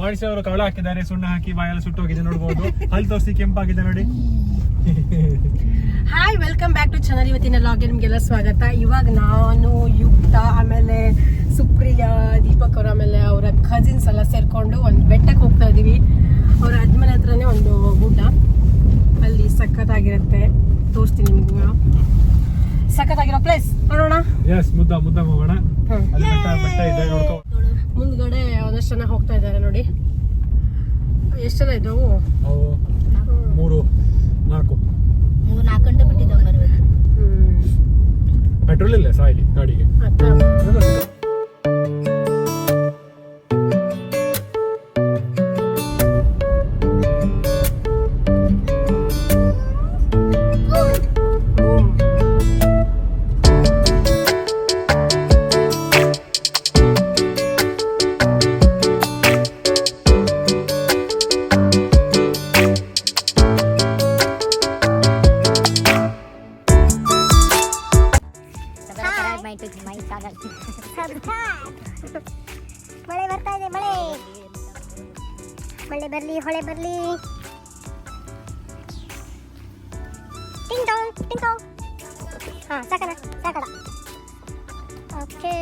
ಮಾಡಿಸಿ ಅವರು ಕವಳ ಹಾಕಿದ್ದಾರೆ ಸುಣ್ಣ ಹಾಕಿ ಬಾಯೆಲ್ಲ ಸುಟ್ಟು ಹೋಗಿದೆ ನೋಡ್ಬೋದು. ಅಲ್ಲಿ ತೋರಿಸಿ ಕೆಂಪಾಗಿದೆ ನೋಡಿ. Hi welcome back to channel ಇವತ್ತಿನ ಲಾಗ್ಗೆ ನಿಮಗೆಲ್ಲ ಸ್ವಾಗತ. ಇವಾಗ ನಾನು ಯುಕ್ತ ಆಮೇಲೆ ಸುಪ್ರಿಯಾ ದೀಪಕ್ ಅವರು ಆಮೇಲೆ ಅವರ ಕಸಿನ್ಸ್ ಎಲ್ಲ ಸೇರ್ಕೊಂಡು ಒಂದು ಬೆಟ್ಟಕ್ಕೆ ಹೋಗ್ತಾ ಇದೀವಿ ಅವ್ರ ಅಜ್ಮನೆ ಹತ್ರನೇ ಒಂದು ಗುಡ್ಡ. ಅಲ್ಲಿ ಸಖತ್ತಾಗಿರುತ್ತೆ. ತೋರಿಸ್ತೀನಿ ನಿಮ್ಗೆ. ಸಖತ್ತಾಗಿರೋ ಪ್ಲೇಸ್ ನೋಡೋಣ. ಎಸ್ ಮುದ್ದ ಮುದ್ದ ಹೋಗೋಣ. ಅಲ್ಲಿ ಬೆಟ್ಟ ಬೆಟ್ಟ ಇದೆ ನೋಡ್ಕೊ ಮುಂದ್ಗಡೆ ಒಂದಷ್ಟು ಜನ ಹೋಗ್ತಾ ಇದ್ದಾರೆ ನೋಡಿ. ಎಷ್ಟು ಜನ ಇದ್ದವು? ಅವು ಮೂರು ನಾಲ್ಕು. ಮೂರು ನಾಲ್ಕು ಗಂಟೆ ಬಿಟ್ಟಿದ್ದಾವೆ ಹ್ಮ್. ಪೆಟ್ರೋಲ್ ಇಲ್ಲ ಸಾಯಿಲಿ ಗಾಡಿಗೆ. ಅತ್ತ ಮಳೆ ಬರ್ತಾ ಇದೆ ಮಳೆ ಮಳೆ ಬರ್ಲಿ ಹೊಳೆ ಬರ್ಲಿ ಟಿಂಗ್ ಟಾಂಗ್ ಟಿಂಗ್ ಟಾಂಗ್ ಹಾ ಸಾಕಣ ಸಾಕಡ okay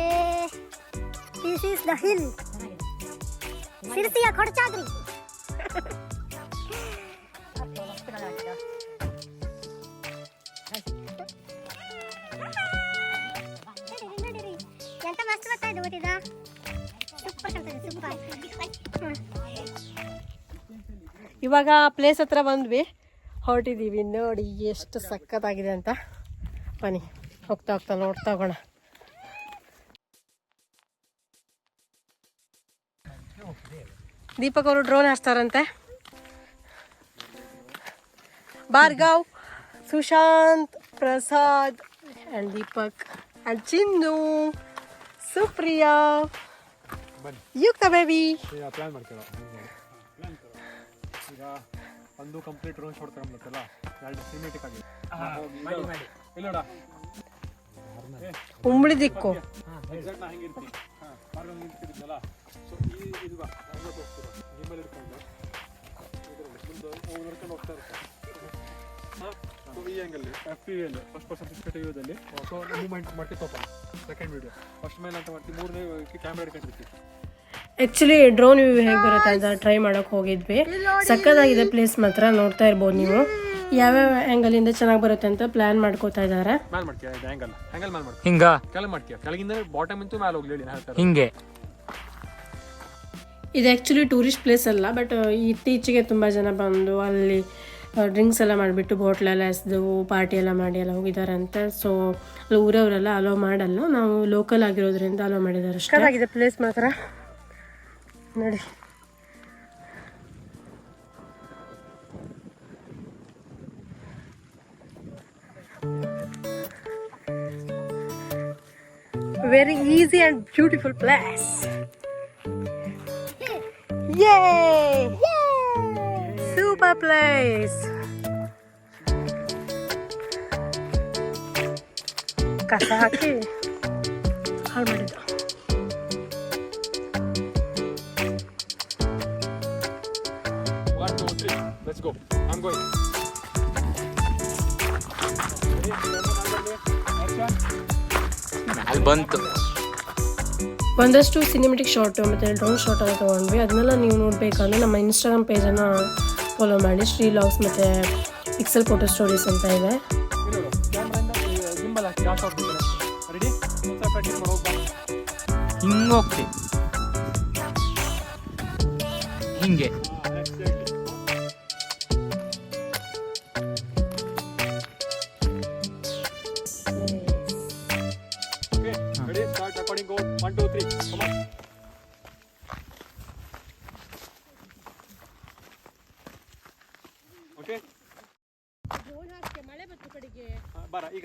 this is the hill ಸಿರ್ಸಿಯ Kodachadri ಕಾಣ್ತದೆ ಸೂಪರ್ ಇವಾಗ ಪ್ಲೇಸ್ ಹತ್ರ ಬಂದ್ವಿ. ಹೊರಟಿದ್ದೀವಿ ನೋಡಿ ಎಷ್ಟು ಸಖತ್ತಾಗಿದೆ ಅಂತ. ಬನ್ನಿ, ಹೋಗ್ತಾ ಹೋಗ್ತಾ ನೋಡ್ತಾ ಹೋಗೋಣ. ದೀಪಕ್ ಅವರು drone ಹಾಕ್ತಾರಂತೆ Bhargav, Sushant, Prasad and Deepak and Chinnu. Supriya. Yukta baby plan ಮಾಡ್ತೀರ? ಈಗ ಒಂದು ಕಂಪ್ಲೀಟ್ ರೋಲ್ ಶಾಟ್ ತಗೊಂಡ್ಬರ್ತಲ್ಲ ಎರಡು ಸಿಮೆಟಿಕ್ ಆಗಿ ಇಲ್ಲೋಡ. ಉಂಬಳಿ ದಿಕ್ಕು. ಎಕ್ಸಾಕ್ಟ್ ನಾ ಹೆಂಗಿರ್ತೀನಿ ಹಾಂ ಮಾರ್ಗ ನಿಂತಿದ್ದಲ್ಲ ಸೊ ಈ ಇದು ಬಾ ಹಂಗೆ ತೋರಿಸ್ತೀರ ನಿಮ್ಮಲ್ಲಿ ಇಟ್ಕೊಂಡು. ಹೋಗ್ತಾ ಇರ್ತಾರೆ ಹಾಂ ಸೊ ಈ ಆ್ಯಂಗಲ್ಲಿ ಎಫ್ ಪಿ ವಿಯಲ್ಲಿ ಫಸ್ಟ್ ಪರ್ಸನ್ ಪಿಸ್ಕೆಟ್ ವ್ಯೂದಲ್ಲಿ ಸೊ ಮೂವ್ಮೆಂಟ್ ಮಾಡ್ತೀವಿ ತೋಪ ಸೆಕೆಂಡ್ ವಿಡಿಯೋ ಫಸ್ಟ್ ಮೇಲೆ ಅಂತ ಮಾಡ್ತೀವಿ ಮೂರನೇ ಕ್ಯಾಮ್ರಾ ಹಿಡ್ಕೊಂಡಿರ್ತೀವಿ ಆ್ಯಕ್ಚುಲಿ ಡ್ರೋನ್ ವ್ಯೂ ಹೇಗೆ ಬರುತ್ತೆ ಅಂತ ಟ್ರೈ ಮಾಡೋಕೆ ಹೋಗಿದ್ವಿ. ಸಕ್ಕತ್ತಾಗಿದೆ ಪ್ಲೇಸ್ ಮಾತ್ರ ನೋಡ್ತಾ ಇರ್ಬೋದು ನೀವು. ಯಾವ್ಯಾವ ಆ್ಯಂಗಲಿಂದ ಚೆನ್ನಾಗಿ ಬರುತ್ತೆ ಅಂತ ಪ್ಲಾನ್ ಮಾಡ್ಕೋತಾ ಇದ್ದಾರೆ. ಮ್ಯಾಲ್ ಮಾಡ್ತೀಯ? ಇದು ಆ್ಯಂಗಲ್ ಆ್ಯಂಗಲ್ ಮ್ಯಾಲ್ ಮಾಡ್ತೀಯ? ಹಿಂಗ. ಕೆಳಗೆ ಮಾಡ್ತೀಯ? ಕೆಳಗಿಂದ ಬಾಟಮ್ ಇಂತೂ ಮ್ಯಾಲೆ ಹೋಗ್ಲಿ ಹೇಳಿ ನಾ ಹೇಳ್ತಾರೆ ಹಿಂಗೆ. ಇದು ಆ್ಯಕ್ಚುಲಿ ಟೂರಿಸ್ಟ್ ಪ್ಲೇಸ್ ಅಲ್ಲ ಬಟ್ ಇತ್ತೀಚೆಗೆ ತುಂಬ ಜನ ಬಂದು ಅಲ್ಲಿ ಡ್ರಿಂಕ್ಸ್ ಎಲ್ಲ ಮಾಡಿಬಿಟ್ಟು ಬಾಟ್ಲೆಲ್ಲ ಎಸೆದು ಪಾರ್ಟಿ ಎಲ್ಲ ಮಾಡಿ ಎಲ್ಲ ಹೋಗಿದ್ದಾರೆ ಅಂತ ಸೊ ಅಲ್ಲಿ ಊರವರೆಲ್ಲ ಅಲೋ ಮಾಡಲ್ಲ. ನಾವು ಲೋಕಲ್ ಆಗಿರೋದ್ರಿಂದ ಅಲೋ ಮಾಡಿದ್ದಾರೆ ಅಷ್ಟೇ ಪ್ಲೇಸ್ ಮಾತ್ರ. ನೋಡಿ. Very easy and beautiful place Yay! Super place! ಕಸ ಹಾಕಿ ಹಾಳು ಮಾಡಿದ one two three let's go I'm going ಅಲ್ಲಿ ಬಂತು ಒಂದಷ್ಟು ಸಿನಿಮೆಟಿಕ್ ಶಾರ್ಟ್ ಮತ್ತು ಡ್ರೋನ್ ಶಾರ್ಟ್ ಎಲ್ಲ ತೊಗೊಂಡ್ವಿ ಅದನ್ನೆಲ್ಲ ನೀವು ನೋಡಬೇಕಂದ್ರೆ ನಮ್ಮ ಇನ್ಸ್ಟಾಗ್ರಾಮ್ ಪೇಜನ್ನು ಫಾಲೋ ಮಾಡಿ ಶ್ರೀ ಲಾಗ್ಸ್ ಮತ್ತು ಪಿಕ್ಸೆಲ್ ಫೋಟೋ ಸ್ಟೋರೀಸ್ ಅಂತ ಇದೆ. ನೋಡು ಕ್ಯಾಮ್ರಾಯಿಂದ ಗಿಂಬಲ್ ಹಾಕಿ ಯಾವ ಶಾಟ್ ರೆಡಿ ಸ್ವಲ್ಪ ಪ್ರಾಕ್ಟೀಸ್ ಮಾಡೋ ಬಾ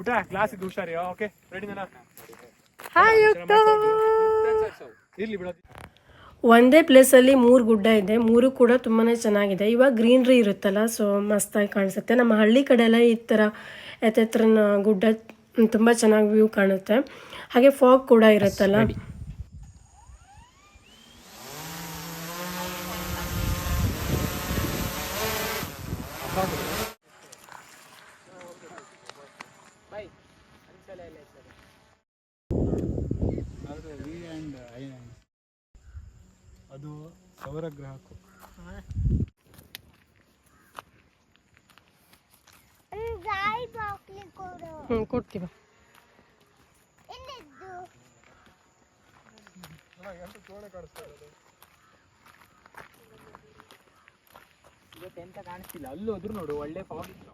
ಊಟ ಕ್ಲಾಸ್ ಇದ್ದು ಹುಷಾರಿ ಓಕೆ ಹಾಯ್ ಇರ್ಲಿ ಬಿಡ ಒಂದೇ ಪ್ಲೇಸಲ್ಲಿ ಮೂರು ಗುಡ್ಡ ಇದೆ. ಮೂರು ಕೂಡ ತುಂಬಾ ಚೆನ್ನಾಗಿದೆ. ಇವಾಗ ಗ್ರೀನ್ರಿ ಇರುತ್ತಲ್ಲ ಸೊ ಮಸ್ತಾಗಿ ಕಾಣಿಸುತ್ತೆ. ನಮ್ಮ ಹಳ್ಳಿ ಕಡೆ ಎಲ್ಲ ಈ ಥರ ಎತ್ತೆತ್ರನ ಗುಡ್ಡ ತುಂಬ ಚೆನ್ನಾಗಿ ವ್ಯೂ ಕಾಣುತ್ತೆ. ಹಾಗೆ ಫಾಗ್ ಕೂಡ ಇರುತ್ತಲ್ಲ. ಅದು ಸೌರ ಗ್ರಾಹಕ ಒಂದು ಗಾಳಿ ಬಾಕ್ಲಿ ಕೊಡು ಹ್ಞೂ ಕೊಡ್ತೀವ. ಎಲ್ಲಿದ್ದು ಇವತ್ತು ಎಂತ ಕಾಣಿಸ್ತಿಲ್ಲ. ಅಲ್ಲೋದ್ರು ನೋಡು ಒಳ್ಳೆ ಫಾಗ್ ಇತ್ತು.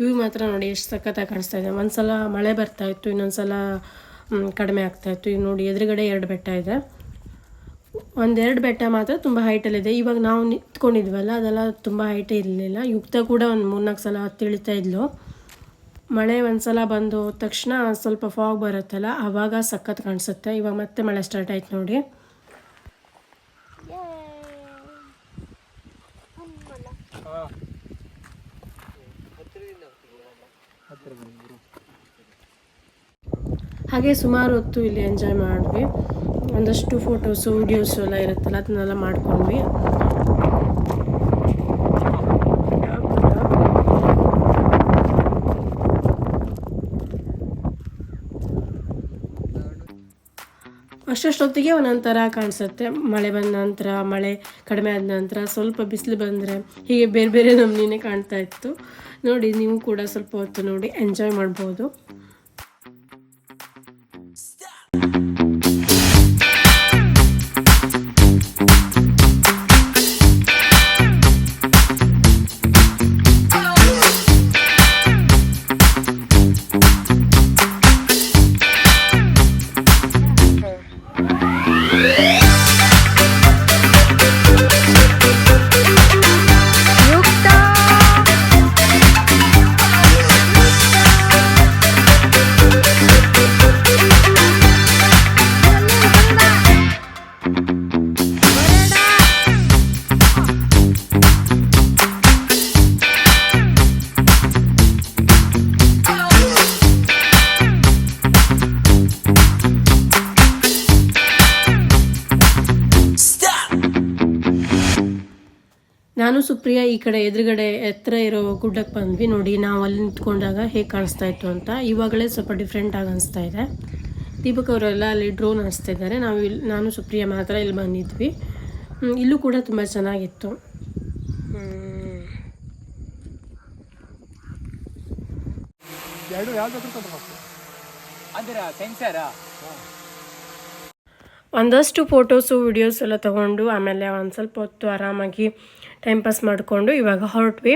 ವ್ಯೂ ಮಾತ್ರ ನೋಡಿ ಎಷ್ಟು ಸಖತ್ತಾಗಿ ಕಾಣಿಸ್ತಾ ಇದೆ. ಒಂದು ಸಲ ಮಳೆ ಬರ್ತಾ ಇತ್ತು ಇನ್ನೊಂದು ಸಲ ಕಡಿಮೆ ಆಗ್ತಾ ಇತ್ತು. ಈಗ ನೋಡಿ ಎದುರುಗಡೆ ಎರಡು ಬೆಟ್ಟ ಇದೆ. ಒಂದೆರಡು ಬೆಟ್ಟ ಮಾತ್ರ ತುಂಬ ಹೈಟಲ್ಲಿದೆ ಇವಾಗ ನಾವು ನಿಂತ್ಕೊಂಡಿದ್ವಲ್ಲ, ಅದೆಲ್ಲ ತುಂಬ ಹೈಟೇ ಇರಲಿಲ್ಲ. ಯುಕ್ತ ಕೂಡ ಒಂದು ಮೂರ್ನಾಲ್ಕು ಸಲ ತಿಳಿತಾ ಇದ್ಲು. ಮಳೆ ಒಂದ್ಸಲ ಬಂದು ಹೋದ ತಕ್ಷಣ ಸ್ವಲ್ಪ ಫಾಗ್ ಬರುತ್ತಲ್ಲ ಆವಾಗ ಸಖತ್ ಕಾಣಿಸುತ್ತೆ. ಇವಾಗ ಮತ್ತೆ ಮಳೆ ಸ್ಟಾರ್ಟ್ ಆಯ್ತು ನೋಡಿ. ಹಾಗೆ ಸುಮಾರು ಹೊತ್ತು ಇಲ್ಲಿ ಎಂಜಾಯ್ ಮಾಡಿದ್ವಿ. ಒಂದಷ್ಟು ಫೋಟೋಸು ವೀಡಿಯೋಸು ಎಲ್ಲ ಇರುತ್ತಲ್ಲ ಅದನ್ನೆಲ್ಲ ಮಾಡ್ಕೊಂಡ್ವಿ. ಅಷ್ಟಷ್ಟೊತ್ತಿಗೆ ಒಂದೊಂಥರ ಕಾಣಿಸುತ್ತೆ. ಮಳೆ ಬಂದ ನಂತರ, ಮಳೆ ಕಡಿಮೆ ಆದ ನಂತರ ಸ್ವಲ್ಪ ಬಿಸಿಲು ಬಂದರೆ ಹೀಗೆ ಬೇರೆ ಬೇರೆ ನಮ್ಮನೇ ಕಾಣ್ತಾ ಇತ್ತು. ನೋಡಿ, ನೀವು ಕೂಡ ಸ್ವಲ್ಪ ಹೊತ್ತು ನೋಡಿ ಎಂಜಾಯ್ ಮಾಡ್ಬೋದು. ನಾನು ಸುಪ್ರಿಯಾ ಈ ಕಡೆ ಎದುರುಗಡೆ ಎತ್ತರ ಇರೋ ಗುಡ್ಡಕ್ಕೆ ಬಂದ್ವಿ. ನೋಡಿ ನಾವು ಅಲ್ಲಿ ನಿಂತ್ಕೊಂಡಾಗ ಹೇಗೆ ಕಾಣಿಸ್ತಾ ಇತ್ತು ಅಂತ. ಇವಾಗಲೇ ಸ್ವಲ್ಪ ಡಿಫ್ರೆಂಟ್ ಆಗಿ ಅನಿಸ್ತಾ ಇದೆ. ದೀಪಕ್ ಅವರೆಲ್ಲ ಅಲ್ಲಿ ಡ್ರೋನ್ ಅನಿಸ್ತಾ ಇದ್ದಾರೆ. ನಾವು ಇಲ್ಲಿ ನಾನು ಸುಪ್ರಿಯಾ ಮಾತ್ರ ಇಲ್ಲಿ ಬಂದಿದ್ವಿ. ಇಲ್ಲೂ ಕೂಡ ತುಂಬ ಚೆನ್ನಾಗಿತ್ತು. ಒಂದಷ್ಟು ಫೋಟೋಸು ವಿಡಿಯೋಸ್ ಎಲ್ಲ ತಗೊಂಡು ಆಮೇಲೆ ಒಂದು ಸ್ವಲ್ಪ ಹೊತ್ತು ಆರಾಮಾಗಿ ಟೈಮ್ ಪಾಸ್ ಮಾಡಿಕೊಂಡು ಇವಾಗ ಹೊರಟ್ವಿ.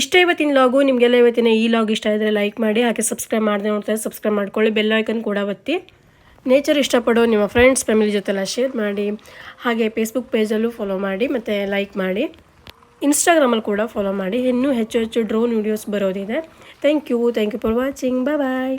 ಇಷ್ಟೇ ಇವತ್ತಿನ ಲಾಗು ನಿಮಗೆಲ್ಲ ಇವತ್ತಿನ ಈ ಲಾಗ್ ಇಷ್ಟ ಇದ್ದರೆ ಲೈಕ್ ಮಾಡಿ, ಹಾಗೆ ಸಬ್ಸ್ಕ್ರೈಬ್ ಮಾಡಿದೆ ನೋಡ್ತಾರೆ ಸಬ್ಸ್ಕ್ರೈಬ್ ಮಾಡ್ಕೊಳ್ಳಿ. ಬೆಲ್ ಐಕನ್ ಕೂಡ ಒತ್ತಿ. ನೇಚರ್ ಇಷ್ಟಪಡೋ ನಿಮ್ಮ ಫ್ರೆಂಡ್ಸ್ ಫ್ಯಾಮಿಲಿ ಜೊತೆಲ್ಲ ಶೇರ್ ಮಾಡಿ. ಹಾಗೆ ಫೇಸ್ಬುಕ್ ಪೇಜಲ್ಲೂ ಫಾಲೋ ಮಾಡಿ, ಮತ್ತು ಲೈಕ್ ಮಾಡಿ. ಇನ್ಸ್ಟಾಗ್ರಾಮಲ್ಲಿ ಕೂಡ ಫಾಲೋ ಮಾಡಿ. ಇನ್ನೂ ಹೆಚ್ಚು ಹೆಚ್ಚು drone videos ಬರೋದಿದೆ. Thank you thank you for watching bye bye